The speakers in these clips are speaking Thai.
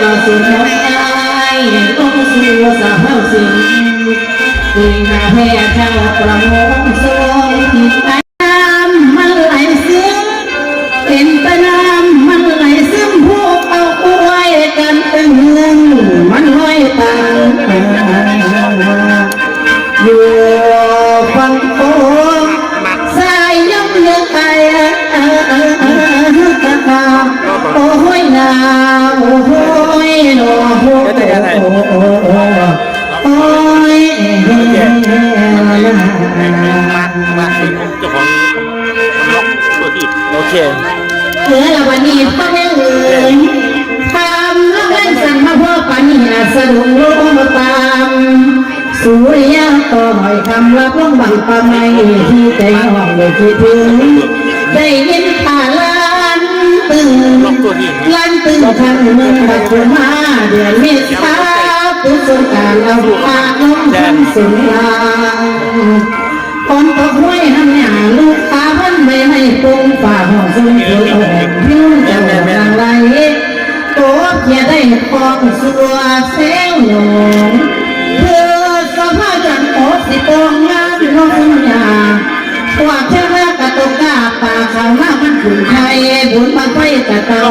เราสุดน้อยต้องสู่สาวสิ่งคุยหาแพ้เจ้าประมงสวยที่น้ำมันไหลซึมเป็นปัญ อโอ้โอ้ยมามาเจ้าของล็อกตัวที่โอเคเมื่อละวันนี้พ่อแม่เอ๋ยทำแล้วกันสั่งมาพ่อปานีนาสะดุ้งลงมาตามสุริยะต่อหอยคำรับลงบังปาไม่ที่ใจห้องเลยคิดถึงได้ยินข่าวล้าน ตึงยันตึงทางเมืองบัดมาเดือนเมษาตุสงการเอาปากน้องทำสุนลางคนตกห้วยน้ำหยาลูกตาพันไม่ให้ปุงฝ่าห้องสุนทรอ่อนพิ้วจะหลังไหลตัวเพียได้ฟองสัวเซลหนงเพื่อสภาพจันโอสิตองงานน้องยา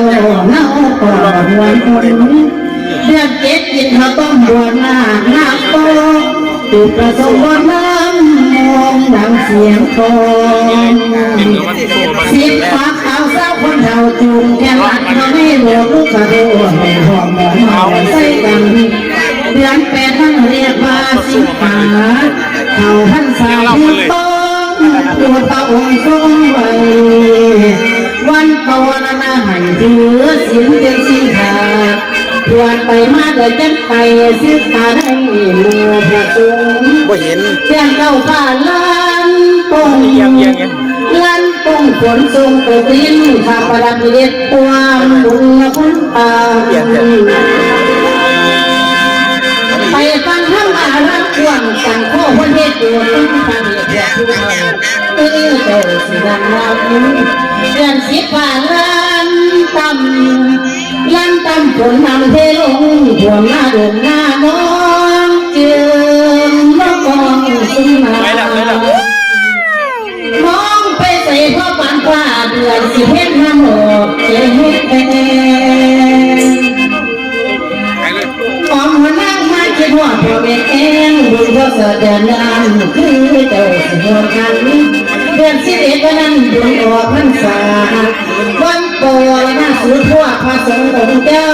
กะเตาเน่าก่อนหวนคนเดือนเจ็ดกินข้าวต้มบวชหน้าหน้าโตตุกประสงค์บนน้ำมองดังเสียงโคนสิบฟ้าขาวเศร้าคนเฒ่าจุงแกลัดเขาไม่หลวลูกกระโดดให้หอมหอมใส่กันเดือนแปดท่านเรียกว่าสิบฟ้าเขาท่านสาวที่โต ตัวตาองค์ทรงไว้วันภาวนาให้ถือสินเจ็ดสินขาดตรวจไปมาเดินจันไปสิตาได้หมู่พระสงฆ์บ่เห็นเสียงเก้าฟ้าล้านปงเอียงยังลันปงฝนทรงตกลิ้นข้าประดับเด็ดความบุญคุณตาเอียงเอียง สังโฆวันเฮ็ดตัวต้นทางเหตุผู้เฮาเออเจ้าสิดังเราเดือนสิบผ่านล้านตำล้านตำฝนนำเทลงหัวหน้าเดินหน้าน้องเจือนน้องกองสุนมาไปแล้วไปแล้วมองไปใส่พ่อปานฟ้าเดือนสิเพ็ญมาหมดเจ๊เฮ็ด มาคิดว่าพ่อแม่เองบุญพ่อเสด็จนานคือเจ้าสิโหดกันเดือนสิบเอ็ดวันนั้นบุญออกพรรษาวันโกนหน้าสุดพวกพระสงฆ์องค์เจ้า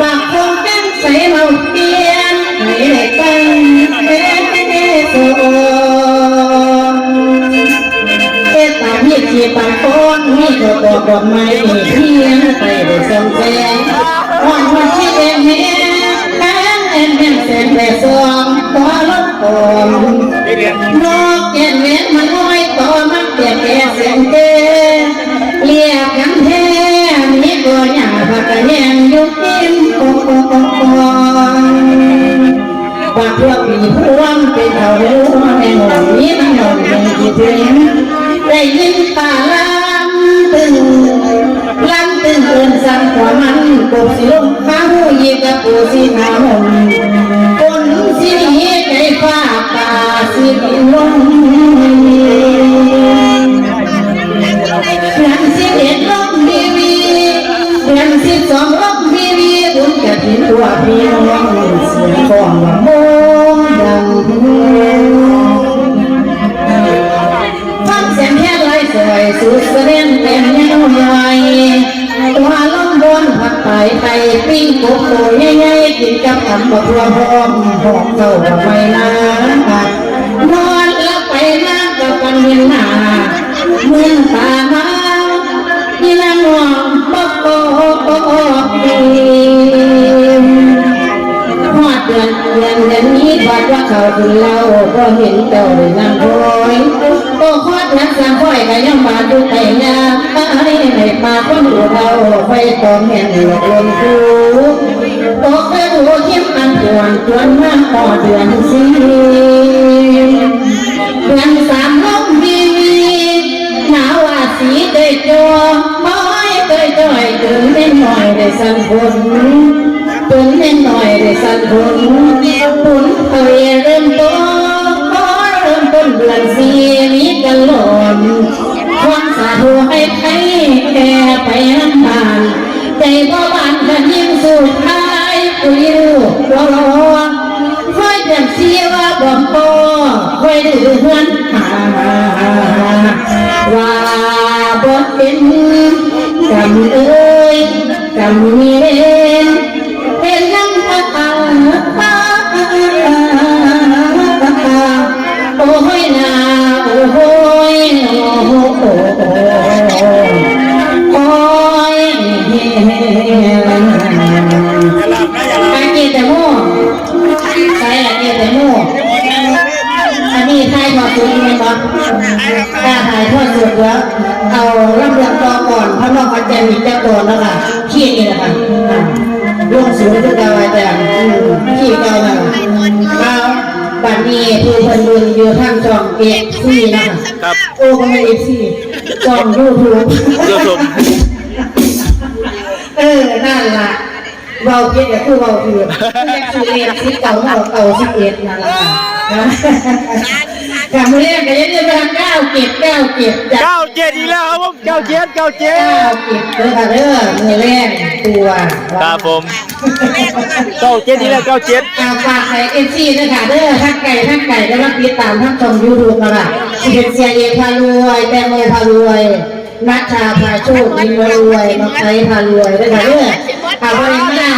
บางคงจังใส่เราเปลี่ยนให้ได้กันเป็นโซเอตามีขีปากก้อนมีดอกดอกดอกไม้เพียงไปได้ส่องแสงวันวันที่เอ็นเห็นแม่เอ็นเแสงแต่สว่างตัวลดตอนนกเอ็นเว้นมันน้อยต่อมันเปลี่ยนแปลงเสียงเตเรียกกันแท้มีตัวหยาผักกะแยงยุกินโอ้โอ้โอ้โอ้ว่าพวกมีพวงเป็นเท่าเรือในหงนี้มันหงยังคิดถึงได้ยินป่าลำตึงลำตึงเอินสั่งกว่ามันกบสิลงข้าหูยีกับปูสิหาหง แรงสิบเอ็ดล็อกมีมีแรงสิบสองล็อกมีมีถุงแกะทิ้งตัวพีน้องสียงของลำโมงดังฟังเสียงแค่ไรสวยสุดเสด็จเต็มเยาใหญ่ตัวลมบนผัดไทยไทยปิ้งกบโตใหญ่ๆกินกับทำบักทัวพร้อมหอมเจ้าไม่นา นเห็นหน้าเมืองตามาที่นั่งมองบอกโอ้โอ้โอ้หอดเดือนเดือนเดือนนี้บัดว่าเขาถึงเราก็เห็นเจ้าได้นั่งคอยโอ้คอดนักสังคอยก็ยังมาดูแต่ยามตาให้มาคนดูเราไฟตองเห็นหลอกลวงกูตกไปดูเข้มอันจวนจวนมาพอเดือนสี่เดือนสาม ได้สั่นผลจนเล่นหน่อยได้สั่นผลผลเคยเริ่มต้นขอเริ่มต้นเดือนสี่นี้กันหล่นความสาธุให้ใครแก่ไปน้ำบานใจบ่บานกันยิ่งสุดท้ายคุยลูกรอคอยเดือนสี่ว่าบ่พอคอยดื้อเฮือนว่าบทเป็นกำเอ้ย ก ลงสูงขึ้นดาอาจารย์อืมขี้เก่าแล้วเอาบัดนี้ผู้คนดูอยู่ทางจองเก็บซี่นะคะครับโอ้ก็ไม่เอฟซีจองยูทูบยูทูบเออนั่นล่ะเบาเก็บแต่คือเบาคือคือเรียนสิบเก่าเก่าเก่าสิบเอ็ดนั่นแหละ ค่ะกลับมาเรียนกันยังจะทำเก้าเก็บเก้าเก็บจากเก้าเจ็ดอีกแล้วครับผมเก้าเจ็ดเก้าเจ็ดเก้าเก็บเด้อค่ะเด้อมือแรกตัวครับผมเก้าเจ็ดอีกแล้วเก้าเจ็ดอาฝากใส่เอฟซีด้วยค่ะเด้อทั้งไก่ทั้งไก่ก็รับติดตามทั้งช่องยูทูบมาละสิเป็นเสียเอพารวยแตงโมพารวย นัชชาพาโชคยินมารวยมาไคพารวยได้ไหมเด้อเอาไว้ไม่ได้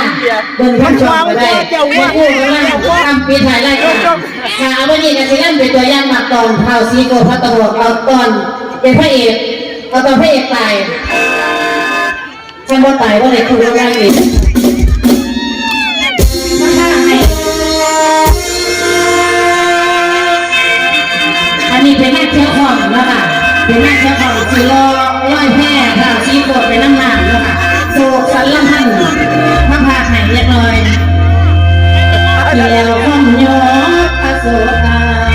เดินทั้งช่องก็ได้ไม่พูดก็ได้ทำปีถ่ายได้ก็ค่ะเอาวันนี้กันสิเล่นเป็นตัวอย่างมาตอนเผาซีโกพัตตะบอกเอาตอนเป็นพระเอกเอาตอนพระเอกตายฉันว่าตายว่าในคุณรู้ได้อีก ค่ะเป็นแม่เที่ยวของสีล้อร้อยแพร่ค่ะชีโกดเป็นน้ำหนักแล้วค่ะโศกสันลำพันพระพาหายเรียบร้อยเกี่ยวข้องยกพระโสตาย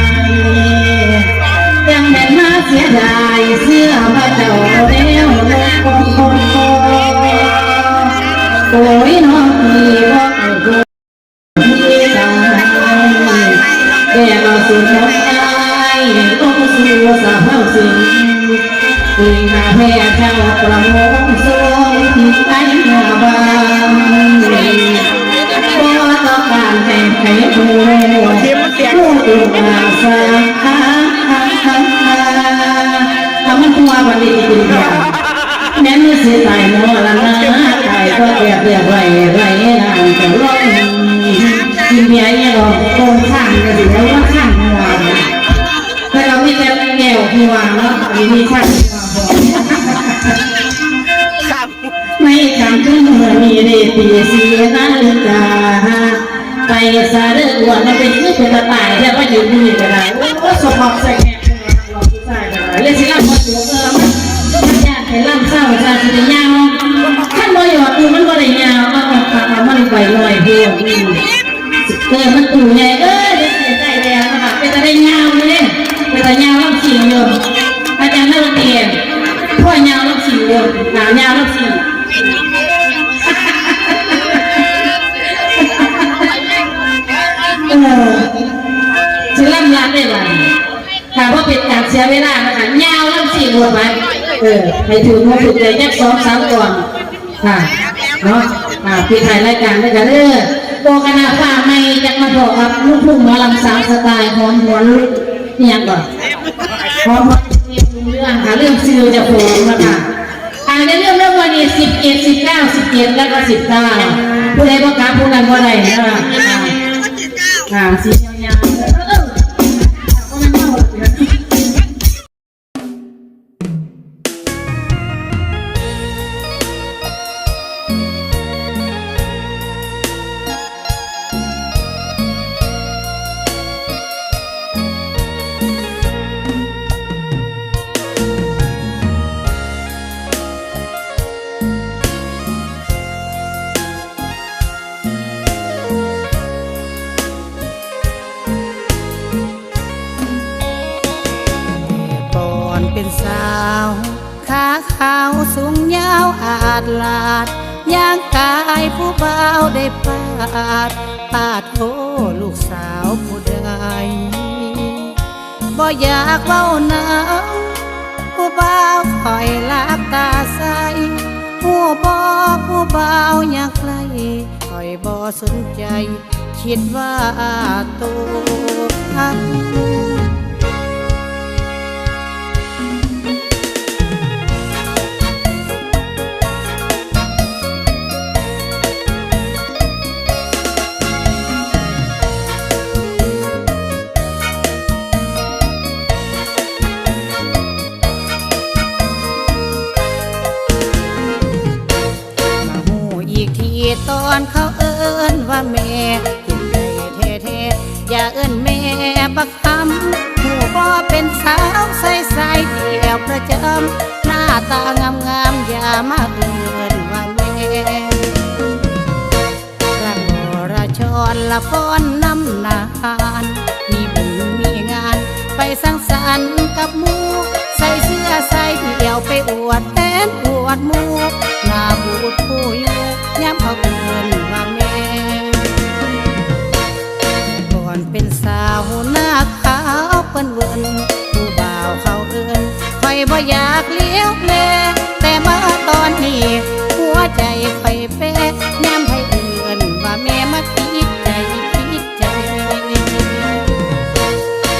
ยังแม่นมาเสียดายเสื้อพระเจ้าแล้วลงคงคงคงโอ้ยน้องพี่ว่าไอ้ดูพี่ตายแก่มาสู่น้าย ต้องสู่สาวสิงคุยหาแพ้เจ้าประมงสวยที่ไอ้หน้าบานบ่ต้องการแต่ให้ผู้ผู้ดูอาสาทำมันตัววันนี้จริงๆแม้มือสิตายโมละนะตายก็เรียบเรียบไรไรนางจะร้องกินเบียร์เนี่ยเราโกงข้างกันอยู่แล้วว่าข้างหัว ไม่ได้แก้วหัวเนาะอันนี้ข้างหัวไม่ทำขึ้นเมื่อมีเรตีสีนาฬิกาไปซาเดือดวันมันเป็นคือเป็นตะตายแต่ว่าอยู่นี่ก็ได้โอ้สมองใส่แง่เราผู้ชายก็ได้เรียสิล่ะมันตัวเออมันยากให้ล่ำเศร้าซาสิได้ยาวขั้นบ่หยอดตูมันบ่ได้ยาวมันออกขาเอามันไปลอยเพียวงเออมันตู่ใหญ่เอ้ยเดี๋ยวเสียใจแล้วนะคะเป็นจะได้ยาว ล่ำสิ่งอาจารย์นักเรียนพ่อยาวล่ำสิ่งอยู่หนาวยาวล่ำสิ่เออฉันล่ำลาได้ไหมค่ะเพราเป็นการเสียเวลานะคะยาวล่ำสี่หมดไปเออให้ถือมาฝึกเลยแค่สองสามก่อนค่ะเนาะอ่าพี่ถ่ายรายการด้วยกันเด้อโบกนาฟ้าไม่จักมาบอกครับลูกทุ่งหมอลำสามสไตล์หอมหวนนี่ยังก่อน หอมหวนเรื่องค่ะเรื่องซิลจะโผล่มาค่ะอ่าในเรื่องเรื่องวันนี้สิบเอ็ดสิบเก้าสิบเจ็ดแล้วก็สิบเก้าผู้ใดบอกครับผู้นั้นบ่ได้นะคะอ่าอ่าสี ย่างกายผู้เบาได้ปาดปาดโทลูกสาวผู้ใดบ่อยากเว้าน้ำผู้เบาคอยลักตาใสผู้บ่ผู้เบาอยากไกลคอยบ่สนใจ คิดว่าตัวพัง ตอนเขาเอิ้นว่าแม่กินได้แท้ๆอย่าเอิ้นแม่บักคำหูบ่เป็นสาวใสใสๆเดียวประจำหน้าตางามงามๆอย่ามาเอิ้นว่าแม่ละมรชรละฟ้อนน้ำนานมีบุญมีงาน ไปสังสรรค์กับหมูใส่เสื้อใส่เดี่ยวไปอวดแฟนอวดหมู อยบ่อยากเลี้ยวแลแต่มาตอนนี้ หัวใจคอยเป๊ะย้ำให้เอินว่าแม่มาคิดใจคิดใจ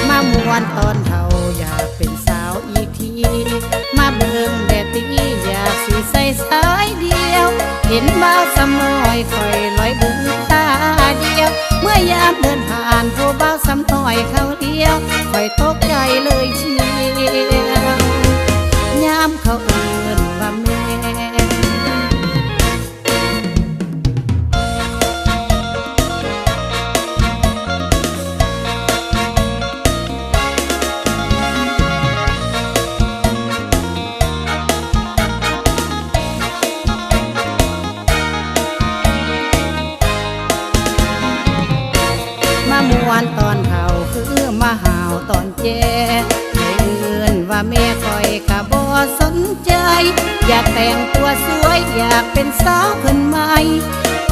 มามวนตอนเท่าอยากเป็นสาวอีกที มาเบิ่งแดดตีอยากสีใสสายเดียว เห็นบ่าวสำน้อยคอยลอยบุญตาเดียว เมื่อยามเดินผ่านผู้บ่าวสำน้อยเขาเดียวคอยตกใจเลยเชียว เขาเอิ้นว่าแม่มามวนตอนเฒ่าคือมาหาวตอนแก่ให้เอื่นว่าแม่คอยกะบ่สนใจ อยากแต่งตัวสวยอยากเป็นสาวคนใหม่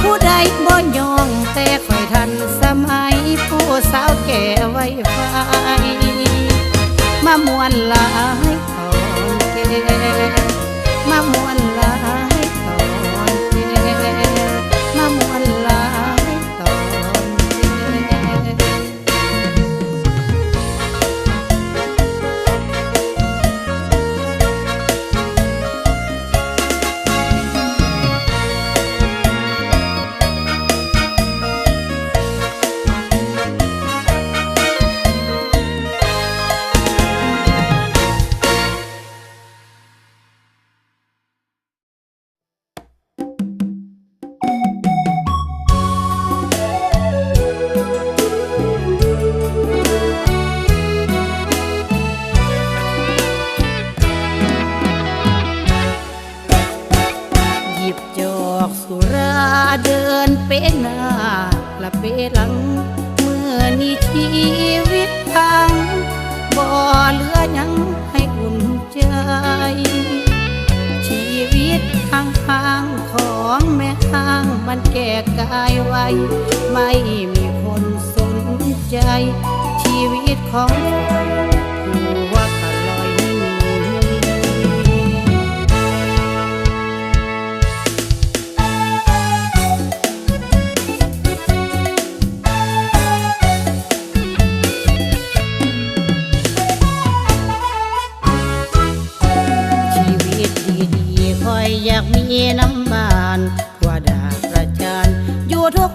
ผู้ใดบ่ยองแต่คอยทันสมัย ผู้สาวแก่ไว้ไฟมามวนลา นี้ชีวิตพังบ่เหลือหยังให้อุ่นใจชีวิตห่างของแม่ทางมันแก่กายไวไม่มีคนสนใจ ชีวิตของ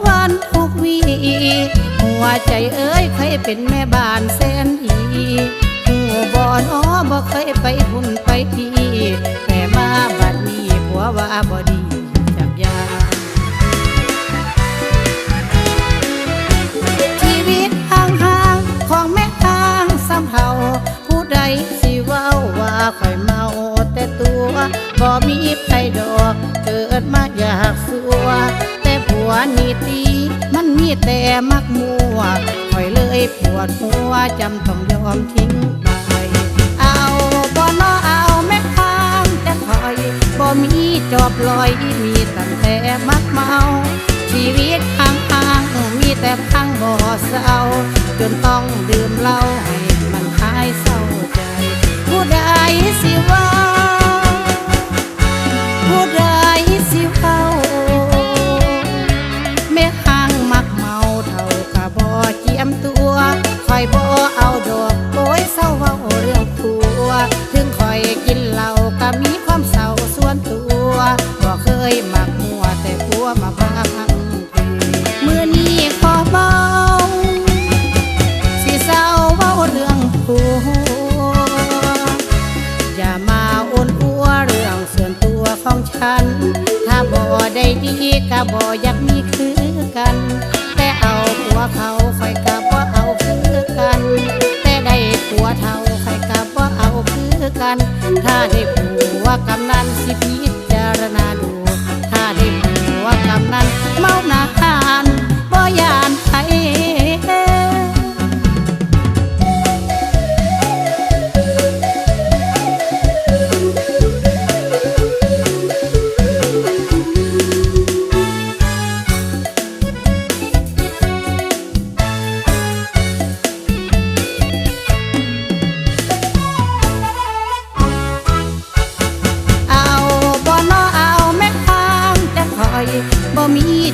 วันทุกวีหัวใจเอ้ยเคยเป็นแม่บ้านแสนดีหัวบ่อนอบ่เคยไปพุ่นไปทีแต่มาบัดนี้ผัวว่าบ่ดีจักอยาชีวิตห่างๆของแม่ทางสำเภาผู้ใดสิเว้าว่าข่อยเมาแต่ตัวบ่มีใครดอกเกิดมาอ นี่ตีมันมีแต่มักมัวข่อยเลยปวดหัวจำต้องยอมทิ้งไปเอาบ่นอเอาแม่ทางจะคอยบ่มีจอบลอยมีตั้งแต่มักเมาชีวิตข้างทางมีแต่พังบ่เศร้าจนต้องดื่มเหล้าให้มันหายเศร้าใจผู้ใดสิว่าผู้ใด อยบ่เอาดอกโอยเศร้าเว้าเรื่องผัว ถึงคอยกินเหล้าก็มีความเศร้าส่วนตัวบ่เคยมักมัวแต่ผัวมาพังเมือนี้ขอเบาสิเศร้าเว้าเรื่องผัว อย่ามาอ้นอัวเรื่องส่วนตัวของฉัน ถ้าบ่ได้ดีก็บ่อยากมีคือกัน วเขาคอยกับว่าเอาคือกัน แต่ได้ผัวเท่าคอยกับว่าเอาคือกัน ถ้าได้ผัวกำนันสิพิจารณาดู ถ้าได้ผัวกำนันเมาหนาหานบ่ยา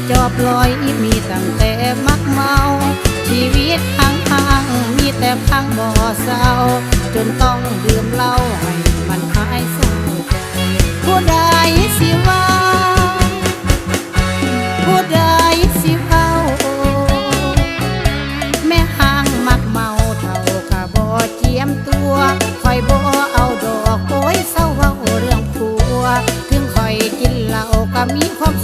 จอบลอยมีตั้งแต่มักเมา ชีวิตทางทางมีแต่พังบ่อเศร้า จนต้องดื่มเหล้าให้มันหายเศร้าใจผู้ใดสิว่าผู้ใดสิเว้าแม่ห้างมักเมาเท่ากับบ่เจียมตัวคอยบ่เอาดอกโอยเศร้าเว้าเรื่องผัว ถึงคอยกินเหล้าก็มีความ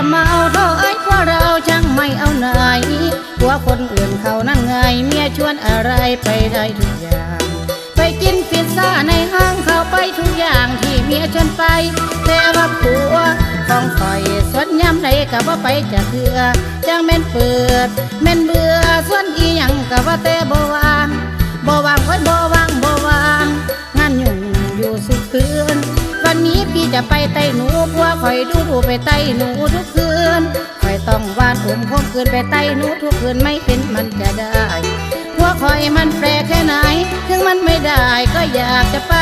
จะเมาเท่าไอ้เพราะเราช่างไม่เอาไหนกลัวคนอื่นเขานั่งไง เมียชวนอะไรไปได้ทุกอย่าง ไปกินพิซซ่าในห้างเขาไปทุกอย่างที่เมียชวนไป แต่ว่าผัวของคอยสวนย้ำไหนกับว่าไปจะเถื่อจังแม่นเปิด แม่นเบื่อส่วนอีหยังกับว่าแต่บ่วางบ่วา จะไปไต้หนูพัวคอยดูดูไปไต้หนูทุกคืนคอยต้องวานผมคมคืนไปไต้หนูทุกคืนไม่เห็นมันจะได้พัวคอยมันแปลกแค่ไหน ถึงมันไม่ได้ก็อยากจะไป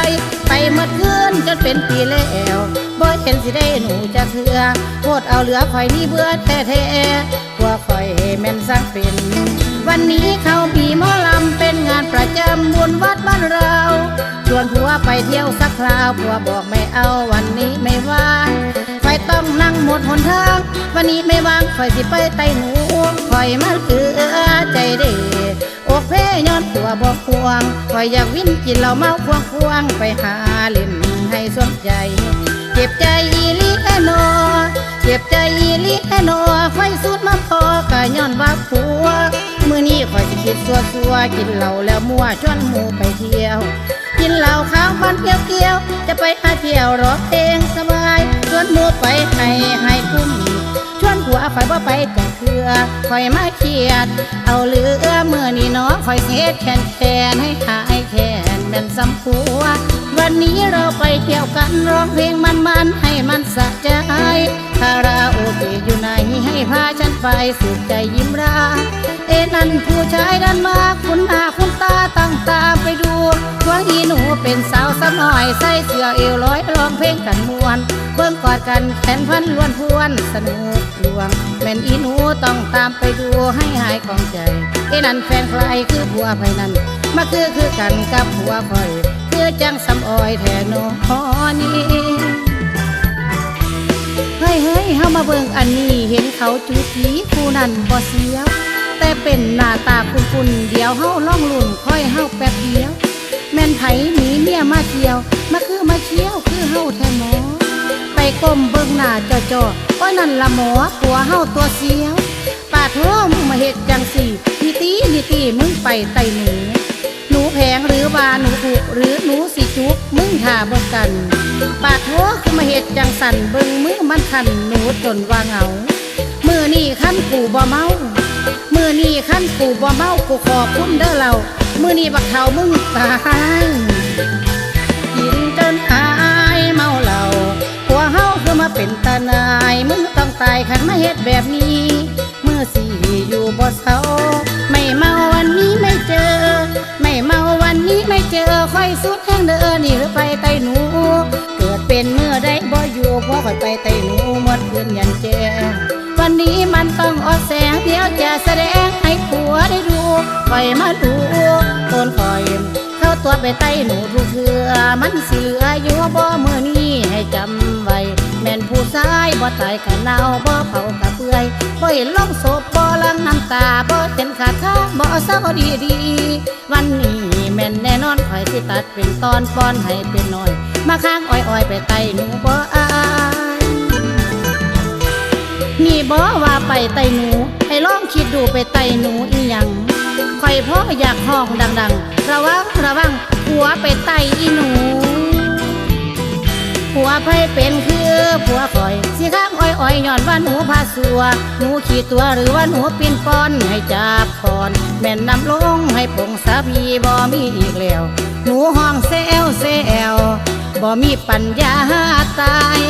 ไปเมื่อคืนจนเป็นปีแล้วบ่เห็นสิได้หนูจะเถื่อโคตรเอาเหลือคอยนี่เบื่อแท้ๆพัวคอยแม่นสร้างเป็น วันนี้เขามีหมอลำเป็นงานประจำบุญวัดบ้านเรา ชวนผัวไปเที่ยวสักคราวผัวบอกไม่เอาวันนี้ไม่ว่างคอยต้องนั่งหมดหนทาง วันนี้ไม่ว่างคอยสิไปไต้หนูคอยมาเหลือใจเด้อกเพย้อนตัวบอกควงคอยอยากวิ่นกินเหล้าเมาควงควงไปหาเล่นให้สมใจ เจ็บใจอีลีแค่นอเจ็บใจอีลีแค่นอไฟสุดมาพอกะย้อนว่าผัว มื้อนี้คอยสิคิดสัวสัวกินเหล้าแล้วมั่วชวนหมูไปเที่ยว กินเหล้าข้าวมันเกี่ยวเกี่ยวจะไปหาเที่ยวรอเพลงสบายชวนหมูไปให้ให้คุ้มชวนผัวคอยบ่ไปจังเคือคอยมาเครียด เอาเหลือเมื่อนี้เนาะคอยเฮ็ดแคนแคนให้หายแคนใม่นสำผัววันนี้เราไปเที่ยวกันร้องเพลงมันๆให้มันสะใจคาราโอเกะอยู่ไหนให้พาฉันไปสุขใจยิ้มรา นั่นผู้ชายดันมาคุณหน้าคุณตาตั้งตาไปดูทวงอีหนูเป็นสาวสำน้อยใส่เสื้อเอวลอยร้องเพลงกันมวนเบิ่งกอดกันแขนพันล้วนพวนสนุกลวงแม่นอีหนูต้องตามไปดูให้หายของใจเอ็นั่นแฟนใครคือผัวไผนั่นมาคือคือกันกับผัวคอย คือจังสำออยแทนนอนี้เฮ้ยเฮ้ยเฮามาเบิ่งอันนี้เห็นเขาจูจีคู่นั้นบ่เสียว แต่เป็นหน้าตาคุณคุณเดี๋ยวเฮาล่องลุ่นค่อยเฮาแป๊บเดียว แม่นไผหนีเมียมาเที่ยว มาคือมาเที่ยวคือเฮาแท้หมอ ไปก้มเบิ่งหน้าจ่อจ่อๆก็นั่นละหมอผัวเฮาตัวเสียวปาดโทมึงมาเฮ็ดจังสี่นิตีนิตีมึงไปไตหนูหนูแพงหรือว่าหนูถูกหรือหนูสิจุกมึงหาบ่กันปาดโทคือมาเฮ็ดจังสันเบิ่งมือมันคันหนูจนว่าเหงามือนี่ขั้นกูบ่เมา มือนี่ขั้นกูบ่เมากูขอบคุณเด้อเรามือนี่บักเทามึงตายกินจนหายเมาเหล้าหัวเฮาคือมาเป็นตาหนายมึงต้องตายขันมาเฮ็ดแบบนี้มือสี่อยู่บ่เศร้าไม่เมาวันนี้ไม่เจอ ไม่เมาวันนี้ไม่เจอค่อยสุดแห้งเด้อนี่หรือไปไตหนู เกิดเป็นเมื่อใดบ่อยู่เพราะค่อยไปไตหนู แสงเดียวจะแสดงให้ผัวได้ดูคอยมาดูต้นคอย เข้าตัวไปไต้หนูทุกเถือมันสิเหลืออยู่บ่เมื่อนี้ให้จำไว้ แม่นผู้ชายบ่ตายกะเนาบ่เผากะเปื่อยบ่เห็นลงศพบ่ลังน้ำตาบ่เต็นขาดข้าบ่เศร้าดีดีวันนี้แม่นแน่นอนคอยสิตัดเป็นตอนป้อนให้เป็นหน้อย มาข้างอ้อยๆไปไต้หนูบ่อา ยนี่บอว่าไปไตหนู ให้ลองคิดดูไปไตหนูอีหยังคอยพ่ออยากห้องดังๆ ระวังระวังผัวไปไตอีหนูผัวไผเป็นคือผัวคอย สิข้างอ้อยอ้อยย้อนว่าหนูพาสัว หนูขี่ตัวหรือว่าหนูปีนป้อนให้จับคอน แม่นนำลงให้ผงสาพีบ่มีอีกแล้ว หนูห้องเซลเซลบ่มีปัญญาตาย